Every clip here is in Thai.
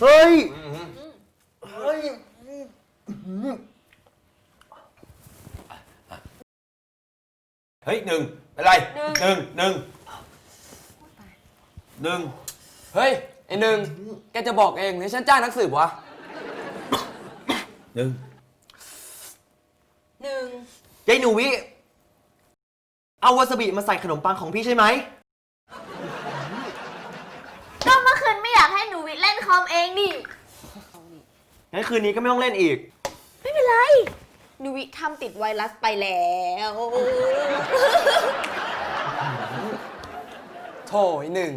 เฮ้ย เฮ้ย เฮ้ยหนึ่งเป็นไรหนึ่งหนึ่งหนึ่งเฮ้ย ไอหนึ่งแกจะบอกเองหรือฉันจ้างนักสืบวะหนึ่งหนึ่งยายหนูวิ เอาวาซาบิมาใส่ขนมปังของพี่ใช่ไหม เล่นคอมเองนี่ งั้นคืนนี้ก็ไม่ต้องเล่นอีก ไม่เป็นไรนุวิทำติดไวรัสไปแล้ว โถไหนึ่ง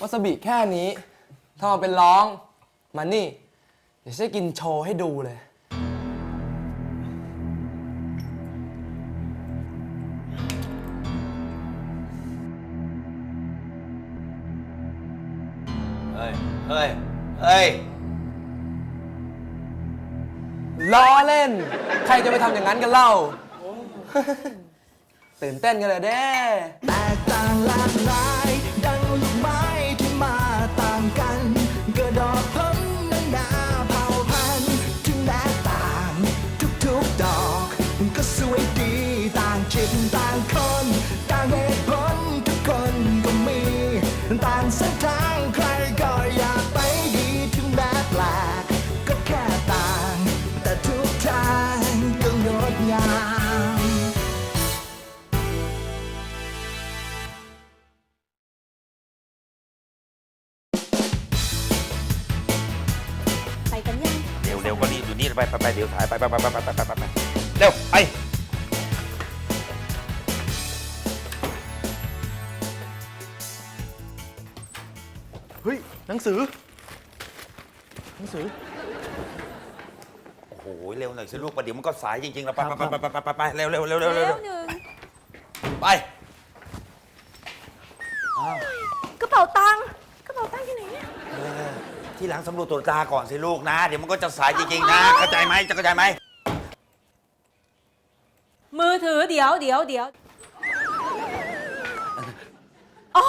วาซาบิแค่นี้ถ้ามาเป็นร้อง มานี่ เดี๋ยวจะกินโชว์ให้ดูเลย้ยล้อเล่น ใครจะไปทำอย่างนั้นกันเล่า ตื่นเต้นกันเลยเด้ เดี๋ยวซ้ายไปไปไปไปไปไปไปไปเร็วไปเฮ้ยหนังสือหนังสือ โอ้โหเร็วหน่อยสิลูกประเดี๋ยวมันก็สายจริงๆแล้วไปไปไปไปไปไปไปเร็วเร็วเร็วเร็วเร็วหนึ่งไปกระเป๋าตังค์ ที่หลังสำรวจตรวจตาก่อนสิลูกนะ เดี๋ยวมันก็จะสายจริงๆนะ เข้าใจไหมจะเข้าใจไหมมือถือเดี๋ยวเดี๋ยวเดี๋ยวอ๋อ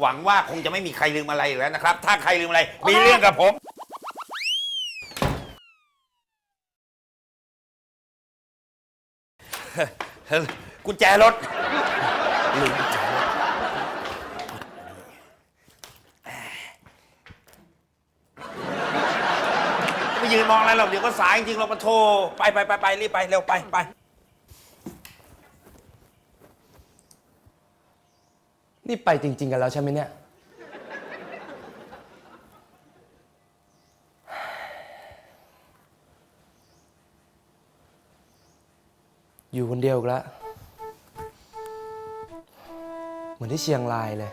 หวังว่าคงจะไม่มีใครลืมอะไรอีแล้วนะครับ ถ้าใครลืมอะไร มีเรื่องกับผมกุญแจรถลืมกุญแจรถ มองอะไรหรอกเดี๋ยวก็สายจริงเราไปโทรไปไปไปไปรีบไปเร็วไปไป นี่ไปจริง ๆ กันแล้วใช่ไหมเนี่ย อยู่คนเดียวอีกแล้วเหมือนที่เชียงรายเลย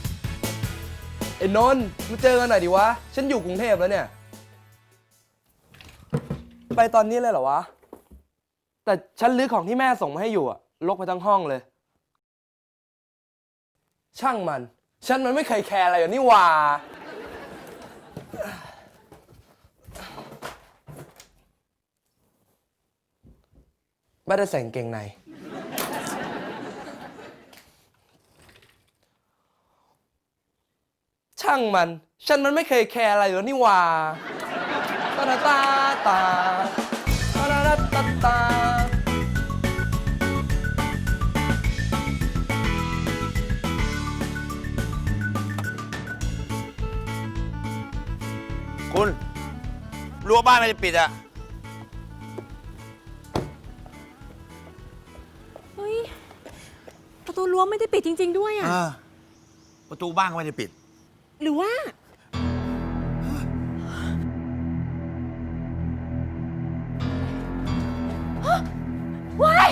ไอ้นนท์มาเจอกันหน่อยดิวะ ฉันอยู่กรุงเทพแล้วเนี่ย ไปตอนนี้เลยเหรอวะ แต่ฉันลื้อของที่แม่ส่งมาให้อยู่อะลกไปทั้งห้องเลย ช่างมัน ฉันมันไม่เคยแคร์อะไรอย่างนี้ว่า ไม่ได้ใส่งเกงในางมัน ฉันมันไม่เคยแคร์อะไรหรอกนี่ว่าตาตาตาตาตาตาตาคุณรั้วบ้านไม่ได้ปิดอะประตูรั้วไม่ได้ปิดจริง ๆ ด้วยอะ ประตูบ้านก็ไม่ได้ปิด หรือว่าวาย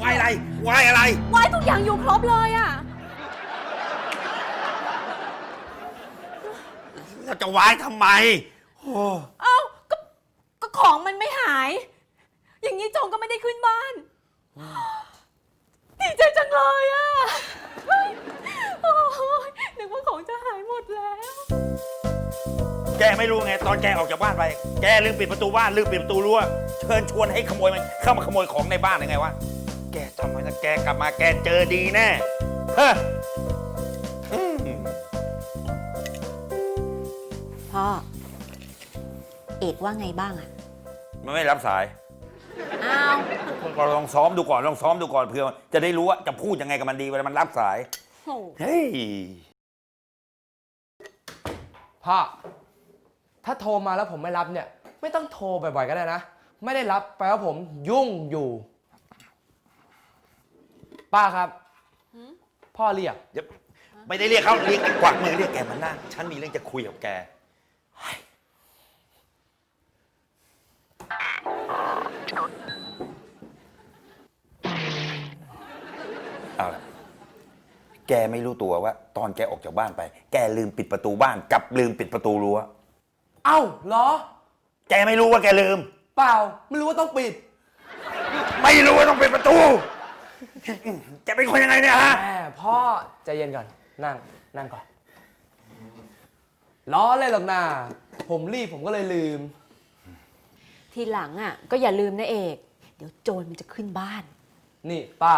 วายอะไร วายอะไรวายทุกอย่างอยู่ครบเลยอะ เราจะวายทำไม โอ้เอ้าก็ก็ของมันไม่หาย อย่างนี้จงก็ไม่ได้ขึ้นบ้าน ดีใจจังเลยอะโอ้ยนึกว่าของจะหายหมดแล้ว แกไม่รู้ไงตอนแกออกจากบ้านไป แกลืมปิดประตูบ้านลืมปิดประตูรั้วเชิญชวนให้ขโมยมันเข้ามาขโมยของในบ้านยังไงวะ แกจำไว้นะแกกลับมาแกเจอดีแน่เฮ้ออืมพ่อ เอกว่าไงบ้างอะ มันไม่รับสาย อ้าวเราลองซ้อมดูก่อนลองซ้อมดูก่อนเพื่อจะได้รู้ว่าจะพูดยังไงกับมันดีเวลามันรับสาย โห เฮ้ย พ่อ ถ้าโทรมาแล้วผมไม่รับเนี่ย ไม่ต้องโทรบ่อยๆก็ได้นะ ไม่ได้รับแปลว่าผมยุ่งอยู่ ป้าครับ พ่อเรียก เดี๋ยวไม่ได้เรียกเขาเรียกกวักมือเรียกแกมานั่งฉันมีเรื่องจะคุยกับแกเฮ้ย เอาละแกไม่รู้ตัวว่า ตอนแกออกจากบ้านไป แกลืมปิดประตูบ้านกับลืมปิดประตูรั้ว เอ้าเหรอ แกไม่รู้ว่าแกลืม เปล่า ไม่รู้ว่าต้องปิด ไม่รู้ว่าต้องปิดประตู แกเป็นคนยังไงเนี่ยฮะ แม่พ่อใจเย็นก่อน นั่ง นั่งก่อน ล้อเลยหรอกนาผมรีบผมก็เลยลืม ทีหลังอะก็อย่าลืมนะเอก เดี๋ยวโจรมันจะขึ้นบ้าน นี่ป้า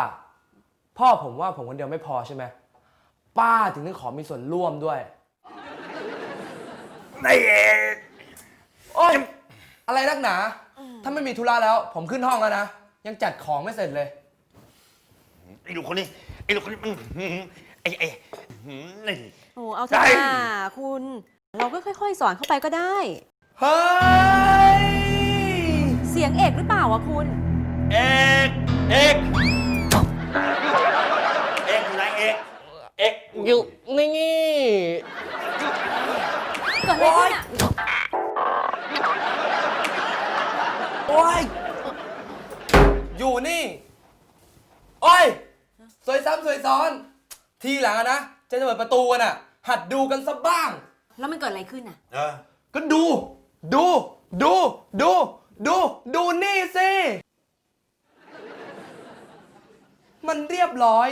พ่อผมว่าผมคนเดียวไม่พอใช่ไหมป้าถึงต้องขอมีส่วนร่วมด้วยนายเอกโอ๊ยอะไรนักหนา ถ้าไม่มีธุระแล้ว ผมขึ้นห้องแล้วนะ ยังจัดของไม่เสร็จเลย ไอ้ลูกคนนี้ ไอ้ลูกคนนี้อื้อหือไอ้ไอ้อื้อหือนี่ โอ้เอาเถได้อะนะคุณ เราก็ค่อยๆ สอนเข้าไปก็ได้ เฮ้ย เสียงเอกหรือเปล่าวะคุณ เอก เอกเอกอยู่ไหนเอกเอกอยู่นี่เกิดอะไรขึ้นอะโอ้ย อยู่นี่ โอ้ย สวยซ้ำสวยซ้อน ทีหลังอะนะจะเปิดประตูกันอะหัดดูกันสักบ้าง แล้วมันเกิดอะไรขึ้นอะเออก็ดู ดู ดู ดู ดู ดูนี่สิ มันเรียบร้อย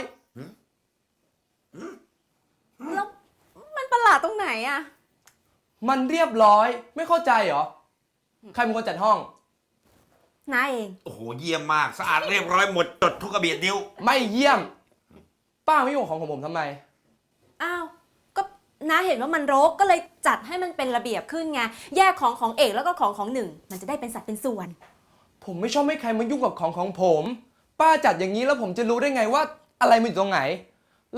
แล้วมันประหลาดตรงไหน อะมันเรียบร้อยไม่เข้าใจเหรอ ใครเป็นคนจัดห้อง น้าเอง โอ้โห เยี่ยมมาก สะอาดเรียบร้อยหมดจดทุกกระเบียดนิ้ว ไม่เยี่ยม ป้าไม่ยุ่งของของผมทำไม อ้าว ก็น้าเห็นว่ามันรกก็เลยจัดให้มันเป็นระเบียบขึ้นไง แยกของของเอกแล้วก็ของของหนึ่ง มันจะได้เป็นสัดเป็นส่วน ผมไม่ชอบให้ใครมายุ่งกับของของผม ป้าจัดอย่างนี้แล้วผมจะรู้ได้ไงว่า อะไรมันอยู่ตรงไหน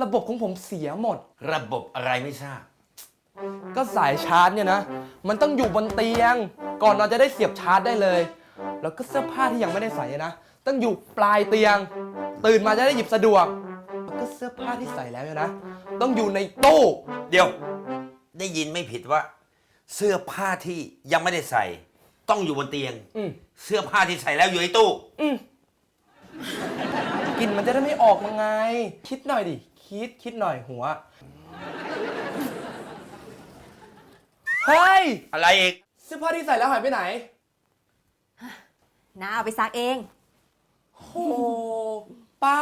ระบบของผมเสียหมด ระบบอะไรไม่ทราบ ก็สายชาร์จเนี่ยนะ มันต้องอยู่บนเตียง ก่อนนอนจะได้เสียบชาร์จได้เลย แล้วก็เสื้อผ้าที่ยังไม่ได้ใส่นะ ต้องอยู่ปลายเตียง ตื่นมาจะได้หยิบสะดวก แล้วก็เสื้อผ้าที่ใส่แล้วเนี่ยนะ ต้องอยู่ในตู้ เดี๋ยว ได้ยินไม่ผิดว่า เสื้อผ้าที่ยังไม่ได้ใส่ ต้องอยู่บนเตียง อืมเสื้อผ้าที่ใส่แล้วอยู่ในตู้ อืมกลิ่นมันจะได้ไม่ออกมาไง คิดหน่อยดิ คิดคิดหน่อยหัว เฮ้ยอะไรอีก เสื้อผ้าที่ใส่แล้วหายไปไหน น้าเอาไปซักเอง โอ้ป้า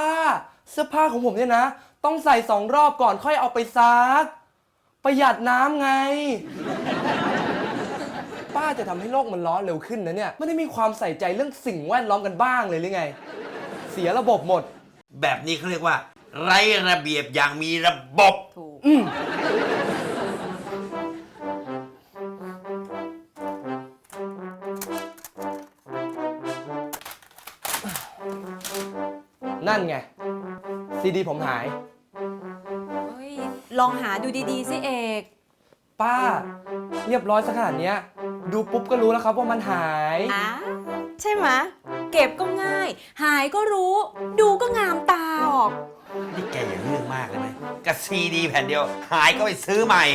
เสื้อผ้าของผมเนี่ยนะ ต้องใส่สองรอบก่อนค่อยเอาไปซัก ประหยัดน้ำไง ป้าจะทำให้โลกมันร้อนเร็วขึ้นนะเนี่ย ไม่ได้มีความใส่ใจเรื่องสิ่งแวดล้อมกันบ้างเลยหรือไง เสียระบบหมด แบบนี้เขาเรียกว่า ไร้ระเบียบอย่างมีระบบ ถูก อืม นั่นไง ซีดีผมหาย เฮ้ย ลองหาดูดีๆสิเอก ป้า เรียบร้อยสักขนาดเนี้ย ดูปุ๊บก็รู้แล้วครับว่ามันหาย อะใช่ไหมะเก็บก็ง่าย หายก็รู้ ดูก็งามตาออก นี่แกอย่าเรื่องมากเลยไหมกับซีดีแผ่นเดียว หายก็ไปซื้อใหม่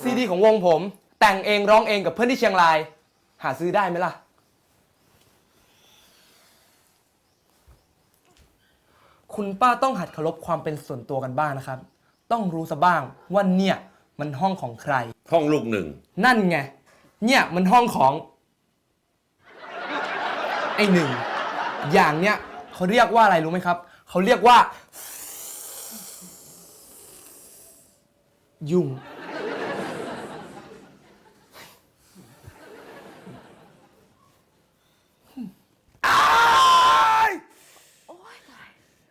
ซีดีของวงผม แต่งเองร้องเองกับเพื่อนที่เชียงราย หาซื้อได้ไหมล่ะ คุณป้าต้องหัดเคารพความเป็นส่วนตัวกันบ้างนะครับ ต้องรู้ซะบ้างว่าเนี่ยมันห้องของใครโถห้องลูกหนึ่ง นั่นไง เนี่ยมันห้องของ ไอ้หนึ่ง อย่างเนี้ยเขาเรียกว่าอะไรรู้ไหมครับ เขาเรียกว่า ยุ่ง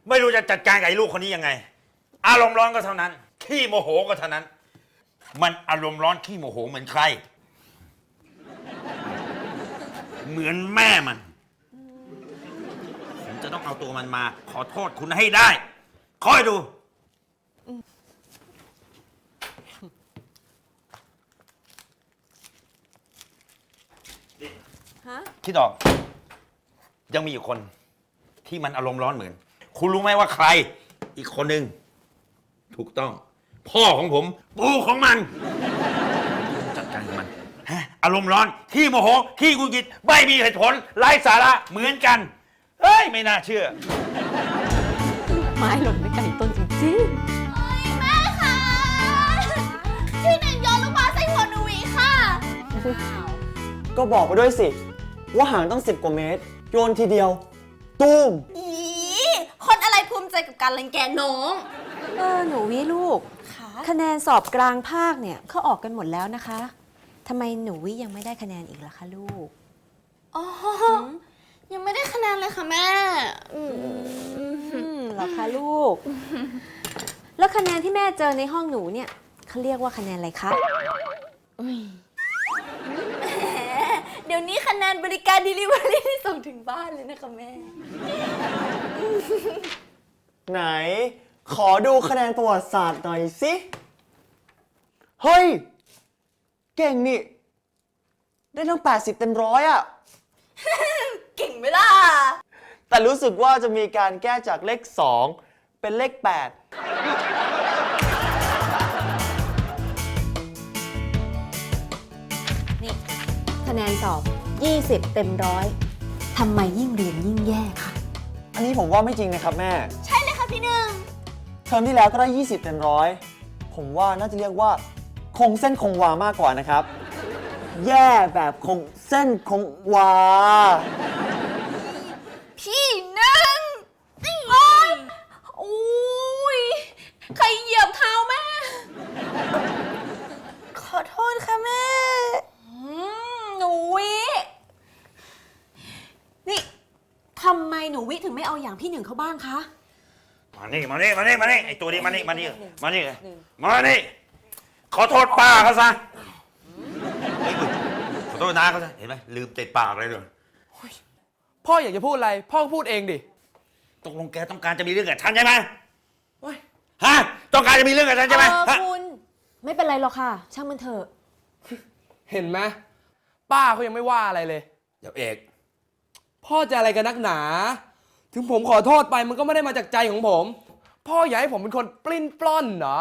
ไม่รู้จะจัดการกับไอ้ลูกคนนี้ยังไง อารมณ์ร้อนก็เท่านั้น ขี้โมโหก็เท่านั้น มันอารมณ์ร้อนขี้โมโหเหมือนใคร เหมือนแม่มัน ผมจะต้องเอาตัวมันมา ขอโทษคุณให้ได้ คอยดู ฮะ คิดออก ยังมีอีกคนที่มันอารมณ์ร้อนเหมือน คุณรู้ไหมว่าใคร อีกคนหนึ่งถูกต้อง พ่อของผม ปู่ของมัน จัดการกับมันฮะอารมณ์ร้อน ขี้โมโห ขี้กุกิดไม่มีเหตุผลไร้สาระเหมือนกัน เฮ้ย ไม่น่าเชื่อ ไม้หล่นไม่ไกลต้นจริงแม่ค่ะพี่หนึ่งโยนลูกบาสใส่หัวหนูวิค่ะ ก็บอกไปด้วยสิ ว่าห่างต้องสิบกว่าเมตร โยนทีเดียว ตูม อีคนอะไรภูมิ ใจกับการรังแกน้องๆเออหนูวิลูก ค่ะ คะแนนสอบกลางภาคเนี่ยเขาออกกันหมดแล้วนะคะทำไมหนูวิยังไม่ได้คะแนนอีกล่ะคะลูก อ๋อยังไม่ได้คะแนนเลยค่ะแม่อืมอืมเหรอคะลูก แล้วคะแนนที่แม่เจอในห้องหนูเนี่ยเขาเรียกว่าคะแนนอะไรคะเดี๋ยวนี้คะแนนบริการ Delivery ที่ส่งถึงบ้านเลยนะคะแม่ ไหน ขอดูคะแนนประวัติศาสตร์หน่อยสิ เฮ้ย เก่งนี่ ได้ทั้ง 80 เต็มร้อยอะเก่งไหมล่ะ แต่รู้สึกว่าจะมีการแก้จากเลข 2 เป็นเลขนี่ คะแนนสอบ 20 เต็มร้อยทำไมยิ่งเรียนยิ่งแย่คะ8อันนี้ผมว่าไม่จริงนะครับแม่ใช่เลยค่ะ พี่หนึ่งเทอมที่แล้วก็ได้ 20เต็มร้อยผมว่าน่าจะเรียกว่า คงเส้นคงวามากกว่านะครับ แย่แบบคงเส้นคงวา พี่หนึ่งโอ้ยอุ้ยใครเหยียบเท้าแม่ ขอโทษค่ะแม่หนูวิ นี่ทำไมหนูวิถึงไม่เอาอย่างพี่หนึ่งเขาบ้างคะ มานี่มานี่มานี่มานี่ไอตัวนี้มานี่มานี่มานี่มานี่ขอโทษป้าเขาซะเฮ้ยขอโทษน้าเขาซะเห็นไหมลืมติดปากเลยเลยพ่ออยากจะพูดอะไร พ่อก็พูดเองดิตกลงแกต้องการจะมีเรื่องกับฉันใช่ไหมโอ๊ยฮะต้องการจะมีเรื่องกับฉันใช่ไหมเออฮะคุณไม่เป็นไรหรอกค่ะ ช่างมันเถอะ เห็นไหมป้าเขายังไม่ว่าอะไรเลย เดี๋ยวเอก พ่อจะอะไรกันนักหนา ถึงผมขอโทษไปมันก็ไม่ได้มาจากใจของผม พ่ออยากให้ผมเป็นคนปลิ้นปล้อนเหรอ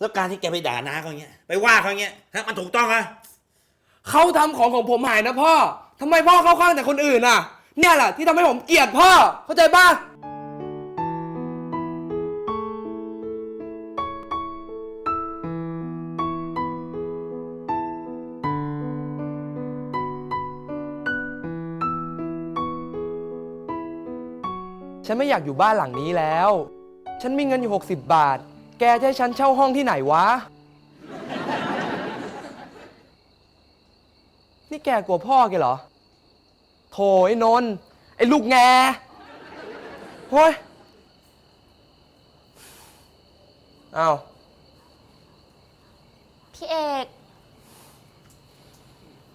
แล้วการที่แกไปด่าน้าเขาอย่างเงี้ย ไปว่าเขาอย่างเงี้ยฮะมันถูกต้องอะเขาทำของของผมหายนะพ่อทำไมพ่อเข้าข้างแต่คนอื่นอะ เนี่ยแหละที่ทำให้ผมเกลียดพ่อเข้าใจป่ะ ฉันไม่อยากอยู่บ้านหลังนี้แล้ว ฉันมีเงินอยู่ 60 บาท แกจะให้ฉันเช่าห้องที่ไหนวะ นี่แกกลัวพ่อแกเหรอ โถไอ้นนท์ไอ้ลูกแงเฮ้ยอ้าวพี่เอก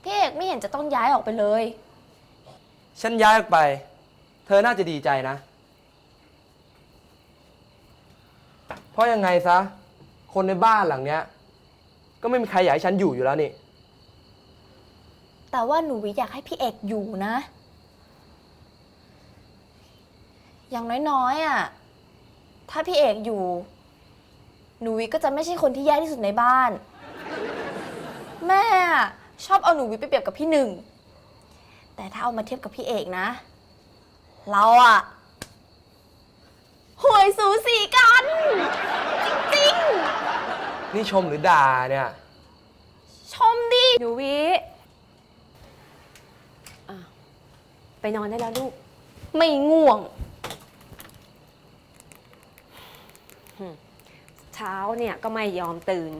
พี่เอกไม่เห็นจะต้องย้ายออกไปเลย ฉันย้ายออกไป เธอน่าจะดีใจนะ เพ ราะยังไงซะ คนในบ้านหลังเนี้ย ก็ไม่มีใครอยากให้ฉันอยู่อยู่แล้วนี่ แต่ว่าหนูวิอยากให้พี่เอกอยู่นะ อย่างน้อยๆอะ ถ้าพี่เอกอยู่ หนูวิก็จะไม่ใช่คนที่แย่ที่สุดในบ้าน แม่อะชอบเอาหนูวิไปเปรียบกับพี่หนึ่ง แต่ถ้าเอามาเทียบกับพี่เอกนะ เราอะ ห่วยสูสีกัน จริงๆนี่ชมหรือด่าเนี่ยหนูวิอะไปนอนได้แล้วลูก ไม่ง่วง เช้าเนี่ยก็ไม่ยอมตื่น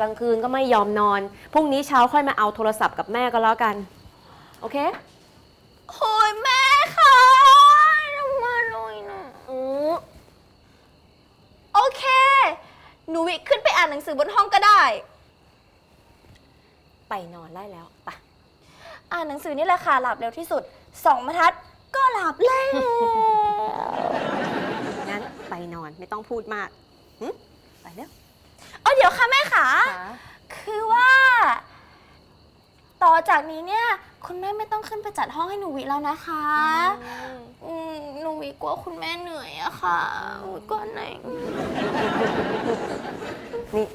กลางคืนก็ไม่ยอมนอน พรุ่งนี้เช้าค่อยมาเอาโทรศัพท์กับแม่ก็แล้วกัน โอเคโอ้ยแม่ค่ะทำมาหน่อยนะอือโอเค หนูวิขึ้นไปอ่านหนังสือบนห้องก็ได้ ไปนอนได้แล้วไปอ่านหนังสือนี่แหละค่ะหลับเร็วที่สุดสองบรรทัดก็หลับแล้วงั้นไปนอนไม่ต้องพูดมากหึไปเร็วเอาเดี๋ยวค่ะแม่ขาคือว่า ต่อจากนี้เนี่ย คุณแม่ไม่ต้องขึ้นไปจัดห้องให้หนูวิแล้วนะคะอืมหนูวิกลัวคุณแม่เหนื่อยอะค่ะอุ๊ยก่อนไหนอย นี่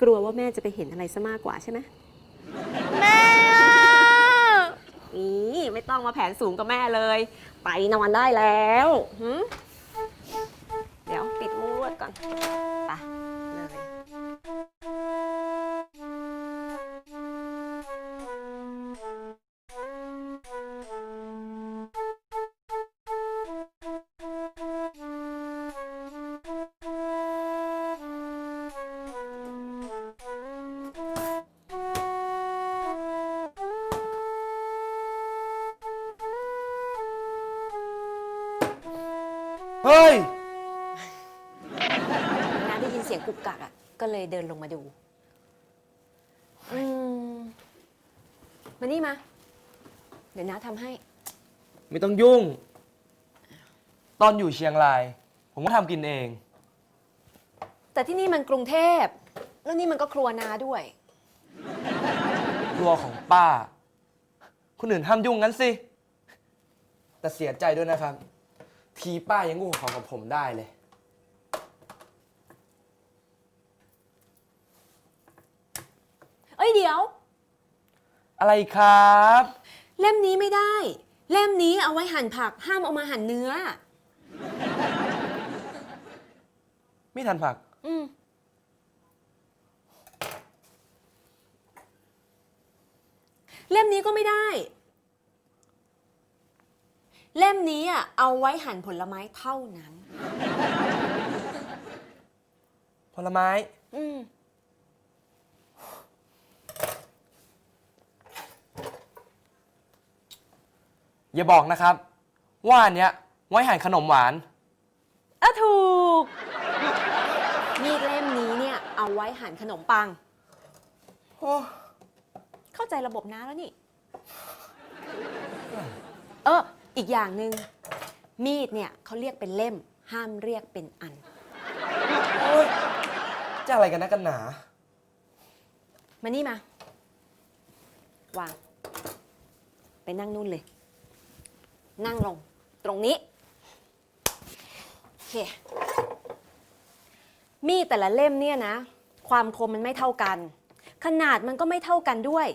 กลัวว่าแม่จะไปเห็นอะไรซะมากกว่าใช่ไหมแม่นี่ไม่ต้องมาแผนสูงกับแม่เลย ไปนอนได้แล้วหึเดี๋ยวปิดมุ้งลวดก่อนไปเลย ฮ้ย น้าได้ยินเสียงกุกกักอะ ก็เลยเดินลงมาดู อืม มานี่มา เดี๋ยวน้าทำให้ ไม่ต้องยุ่ง ตอนอยู่เชียงราย ผมก็ทำกินเอง แต่ที่นี่มันกรุงเทพ แล้วนี่มันก็ครัวนาด้วย ครัวของป้า คนอื่นห้ามยุ่งงั้นสิ แต่เสียใจด้วยนะครับ ทีป้ายังงูของกับผมได้เลย เอ้ยเดี๋ยว อะไรครับ เล่มนี้ไม่ได้ เล่มนี้เอาไว้หั่นผักห้ามเอามาหั่นเนื้อ ไม่ทันผัก อืมเล่มนี้ก็ไม่ได้ เล่มนี้อะเอาไว้หั่นผลไม้เท่านั้น ผลไม้อืมอย่าบอกนะครับ ว่าอันเนี้ยไว้หั่นขนมหวาน อะถูก มีดเล่มนี้เนี่ยเอาไว้หั่นขนมปัง โอ้เข้าใจระบบน้าแล้วนี่ เออ อีกอย่างหนึ่งมีดเนี่ยเขาเรียกเป็นเล่ม ห้ามเรียกเป็นอันยจะอะไรกันนะกันหนา มานี่มาวาง ไปนั่งนู่นเลย นั่งลงตรงนี้ โอเค มีดแต่ละเล่มเนี่ยนะ ความคมมันไม่เท่ากัน ขนาดมันก็ไม่เท่ากันด้วย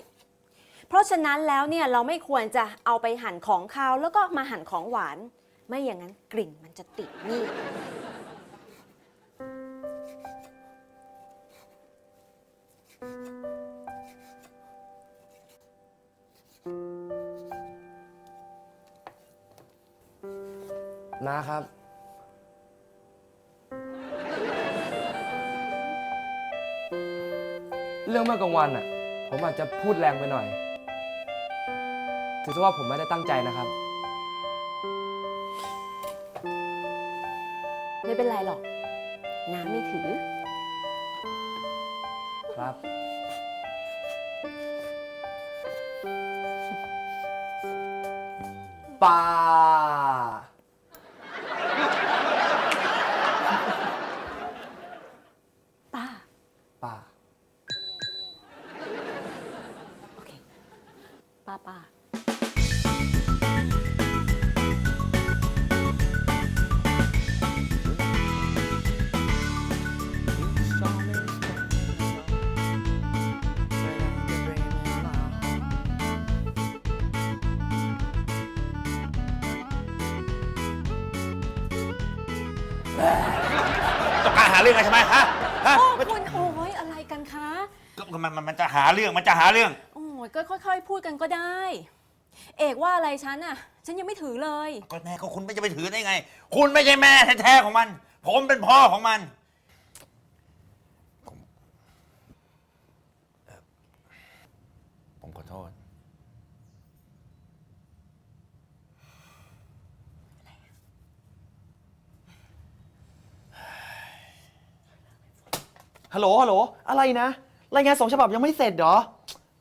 เพราะฉะนั้นแล้วเนี่ยเราไม่ควรจะเอาไปหั่นของคาวแล้วก็มาหั่นของหวาน ไม่อย่างนั้นกลิ่นมันจะติดมีดนะครับ เรื่องเมื่อกลางวันอะ ผมอาจจะพูดแรงไปหน่อย ถือซะว่าผมไม่ได้ตั้งใจนะครับ ไม่เป็นไรหรอก น้ำไม่ถือ ครับป่า เรื่องอะไรใช่ไหมฮะฮะโอ้ไม่คุณโอ้ยอะไรกันคะ ก็มันมันมันจะหาเรื่องมันจะหาเรื่อง โอ้ยก็ค่อย ๆ พูดกันก็ได้ เอกว่าอะไรฉันอะฉันยังไม่ถือเลย ก็แม่ก็คุณไม่จะไปถือได้ไง คุณไม่ใช่แม่แท้ๆของมัน ผมเป็นพ่อของมันผมเอ่อผมขอโทษ ฮัลโหลฮัลโหลอะไรนะ รายงานสองฉบับยังไม่เสร็จเหรอ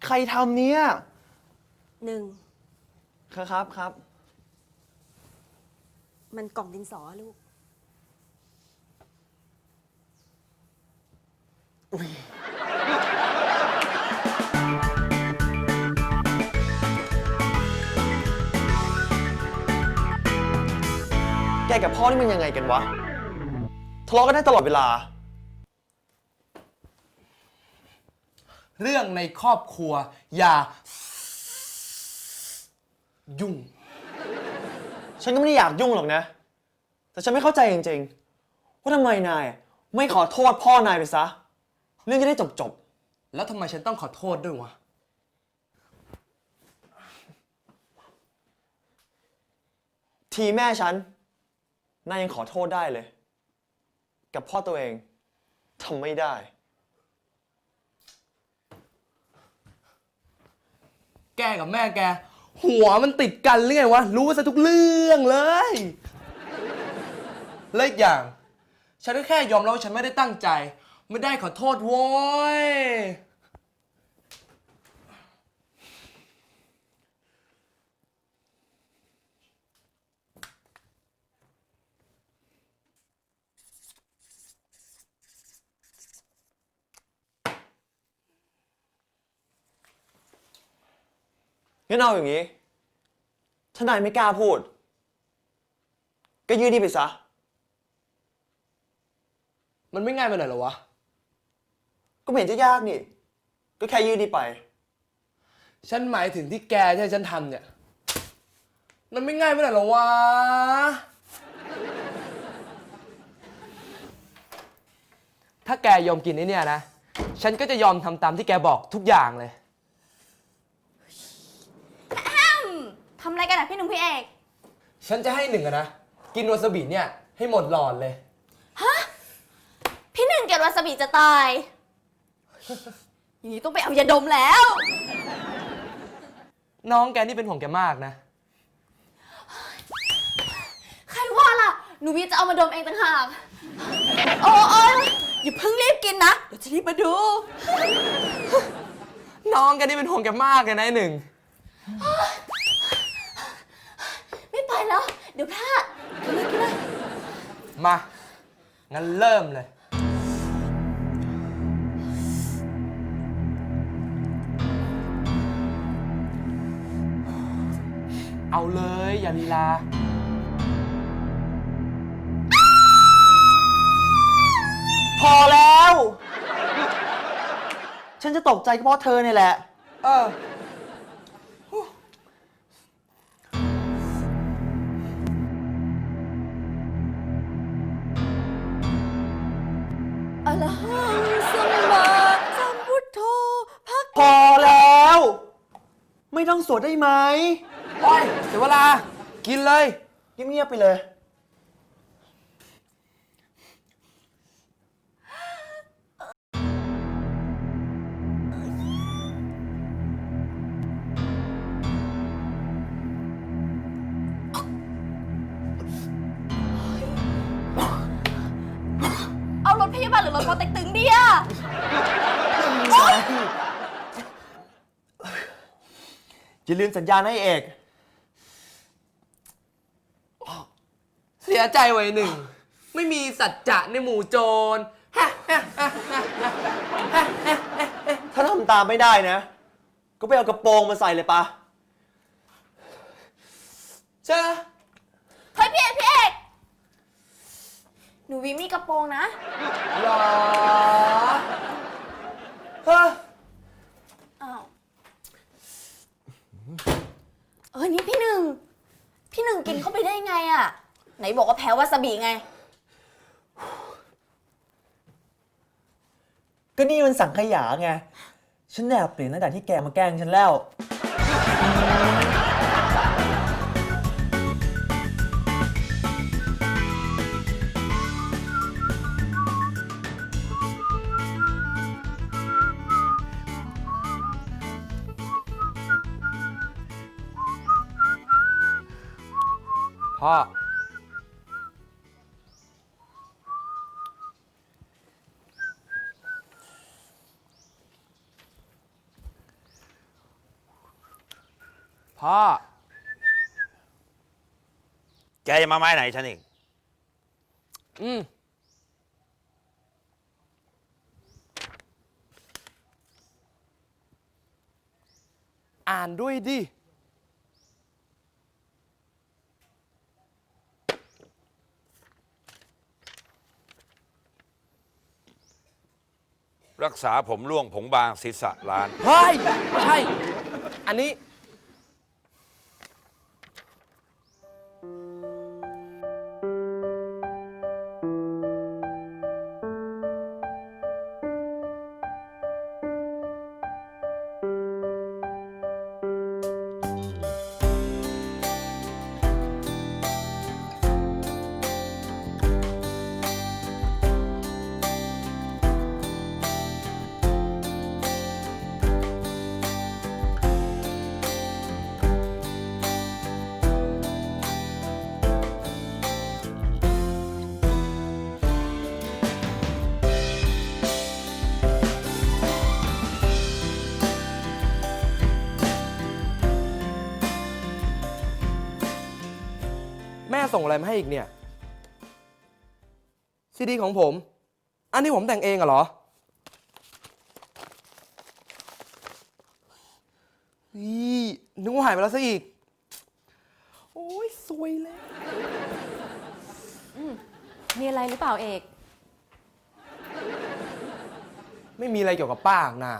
ใครทำเนี่ย หนึ่งครับครับครับ มันกล่องดินสอลูก แกกับพ่อนี่มันยังไงกันวะ ทะเลาะกันได้ตลอดเวลา เรื่องในครอบครัว อย่า ยุ่ง ฉันก็ไม่ได้อยากยุ่งหรอกนะ แต่ฉันไม่เข้าใจจริงๆ ว่าทำไมนาย ไม่ขอโทษพ่อนายไปซะ เรื่องจะได้จบจบแล้วทำไมฉันต้องขอโทษด้วยวะ ๆ ทีแม่ฉัน นายยังขอโทษได้เลย กับพ่อตัวเองทำไม่ได้ แกกับแม่แก หัวมันติดกันหรือไงวะ รู้ซะทุกเรื่องเลยและอีกอย่าง ฉันก็แค่ยอมรับว่าฉันไม่ได้ตั้งใจ ไม่ได้ขอโทษโว้ย งั้นเอาอย่างนี้ ถ้านายไม่กล้าพูด ก็ยื่นนี่ไปซะ มันไม่ง่ายไปหน่อยเหรอวะ ก็ไม่เห็นจะยากนี่ ก็แค่ยื่นนี่ไป ฉันหมายถึงที่แกที่ให้ฉันทำเนี่ย มันไม่ง่ายไปหน่อยเหรอวะ ถ้าแกยอมกินไอ้เนี่ยนะ ฉันก็จะยอมทำตามที่แกบอกทุกอย่างเลย ทำอะไรกันอะพี่หนุ่มพี่เอก ฉันจะให้หนึ่งอะนะ กินวาซาบิเนี่ยให้หมดหลอดเลย พี่หนึ่งเกิดวาซาบิจะตาย อย่างนี้ต้องไปเอายาดมแล้ว น้องแกนี่เป็นห่วงแกมากนะ ใครว่าล่ะ หนูวีจะเอามาดมเองต่างหาก โอ้โอ้ยอย่าเพิ่งรีบกินนะ เดี๋ยวจะรีบมาดู น้องแกนี่เป็นห่วงแกมากเลยนะไอ้หนึ่งไม่ไปแล้ว เดี๋ยวพลาดกินเลยกินเลยมา งั้นเริ่มเลย เอาเลย อย่าลีลา พอแล้ว ฉันจะตกใจก็เพราะเธอเนี่ยแหละ เออ ไม่ต้องสวดได้ไหมโอ้ยเสียเวลา กินเลย เงียบๆไปเลย เอารถพยาบาลหรือรถปอเต็กตึงดีอะ อย่าลืมสัญญาณให้เอก เสียใจไว้หนึ่ง ไม่มีสัจจะในหมู่โจร ถ้าทำตามไม่ได้นะ ก็ไปเอากระโปรงมาใส่เลยปะใช่ไหมเฮ้ยพี่เอกพี่เอกหนูวีมีกระโปรงนะ หรอเฮ้ย อ้าว เออนี่พี่หนึ่ง พี่หนึ่งกินเข้าไปได้ไงอะ ไหนบอกว่าแพ้วาซาบิไง ก็นี่มันสังขยาไง ฉันแอบเปลี่ยนตั้งแต่ที่แกมาแกล้งฉันแล้ว พ่อ พ่อ แกจะมาไม้ไหนฉันอีก อืมอ่านด้วยดิ รักษาผมร่วงผงบางศีรษะล้าน เฮ้ยไม่ใช่ อันนี้ ส่งอะไรมาให้อีกเนี่ยซีดีของผม อันนี้ผมแต่งเองอะเหรอนี่นึกว่าหายไปแล้วซะอีก โอ้ยสวยแล้ว มีอะไรหรือเปล่าเอก ไม่มีอะไรเกี่ยวกับป้าหรอกนะ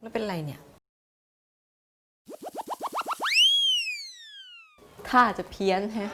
แล้วเป็นไรเนี่ย ท่าจะเพี้ยนแฮะ